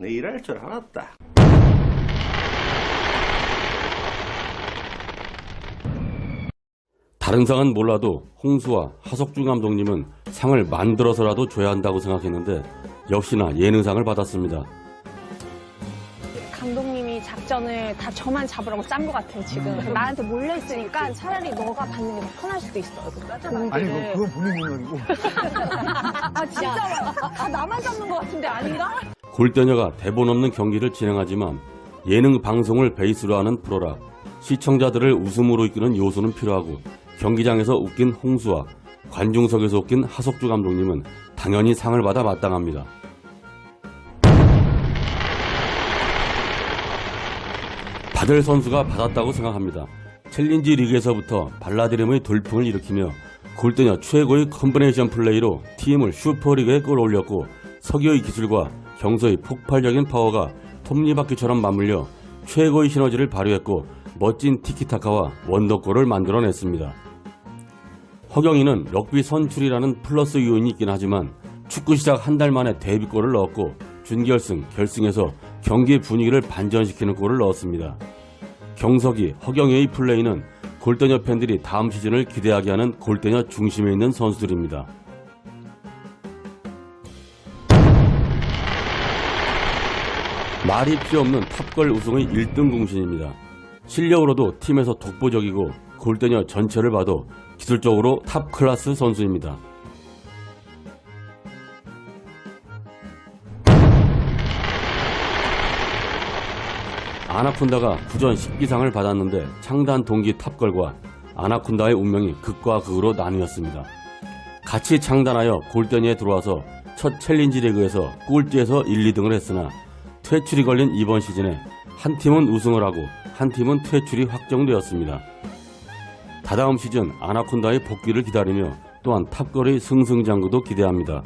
내 일할 줄 알았다. 다른 상은 몰라도 홍수와 하석주 감독님은 상을 만들어서라도 줘야 한다고 생각했는데 역시나 예능상을 받았습니다. 감독님이 작전을 다 저만 잡으라고 짠 것 같아요, 지금. 나한테 몰려 있으니까 차라리 너가 받는 게 더 편할 수도 있어. 아니, 그, 그건 본인 생각이고. 아, 진짜. 다 나만 잡는 것 같은데 아닌가? 골대녀가 대본 없는 경기를 진행하지만 예능 방송을 베이스로 하는 프로라 시청자들을 웃음으로 이끄는 요소는 필요하고 경기장에서 웃긴 홍수와 관중석에서 웃긴 하석주 감독님은 당연히 상을 받아 마땅합니다. 받을 선수가 받았다고 생각합니다. 챌린지 리그에서부터 발라드림의 돌풍을 일으키며 골대녀 최고의 컨비네이션 플레이로 팀을 슈퍼리그에 끌어올렸고 석유의 기술과 경서의 폭발적인 파워가 톱니바퀴처럼 맞물려 최고의 시너지를 발휘했고 멋진 티키타카와 원더골을 만들어냈습니다. 허경이는 럭비 선출이라는 플러스 요인이 있긴 하지만 축구 시작 한 달 만에 데뷔골을 넣었고 준결승, 결승에서 경기의 분위기를 반전시키는 골을 넣었습니다. 경석이, 허경이의 플레이는 골대녀 팬들이 다음 시즌을 기대하게 하는 골대녀 중심에 있는 선수들입니다. 말이 필요 없는 탑걸 우승의 1등 공신입니다. 실력으로도 팀에서 독보적이고 골대녀 전체를 봐도 기술적으로 탑 클래스 선수입니다. 아나콘다가 구전 10기상을 받았는데 창단 동기 탑걸과 아나콘다의 운명이 극과 극으로 나뉘었습니다. 같이 창단하여 골대녀에 들어와서 첫 챌린지 리그에서 꼴찌에서 1, 2등을 했으나 퇴출이 걸린 이번 시즌에 한 팀은 우승을 하고 한 팀은 퇴출이 확정되었습니다. 다다음 시즌 아나콘다의 복귀를 기다리며 또한 탑걸의 승승장구도 기대합니다.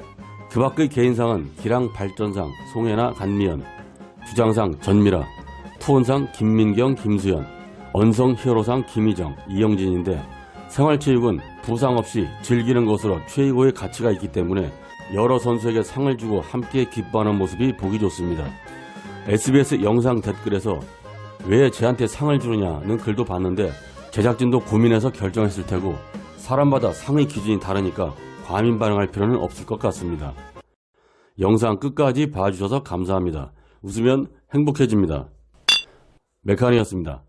그 밖의 개인상은 기랑 발전상 송혜나 간미연, 주장상 전미라, 투혼상 김민경 김수현, 언성 히어로상 김희정, 이영진인데 생활체육은 부상 없이 즐기는 것으로 최고의 가치가 있기 때문에 여러 선수에게 상을 주고 함께 기뻐하는 모습이 보기 좋습니다. SBS 영상 댓글에서 왜 쟤한테 상을 주느냐는 글도 봤는데 제작진도 고민해서 결정했을 테고 사람마다 상의 기준이 다르니까 과민 반응할 필요는 없을 것 같습니다. 영상 끝까지 봐주셔서 감사합니다. 웃으면 행복해집니다. 메카니였습니다.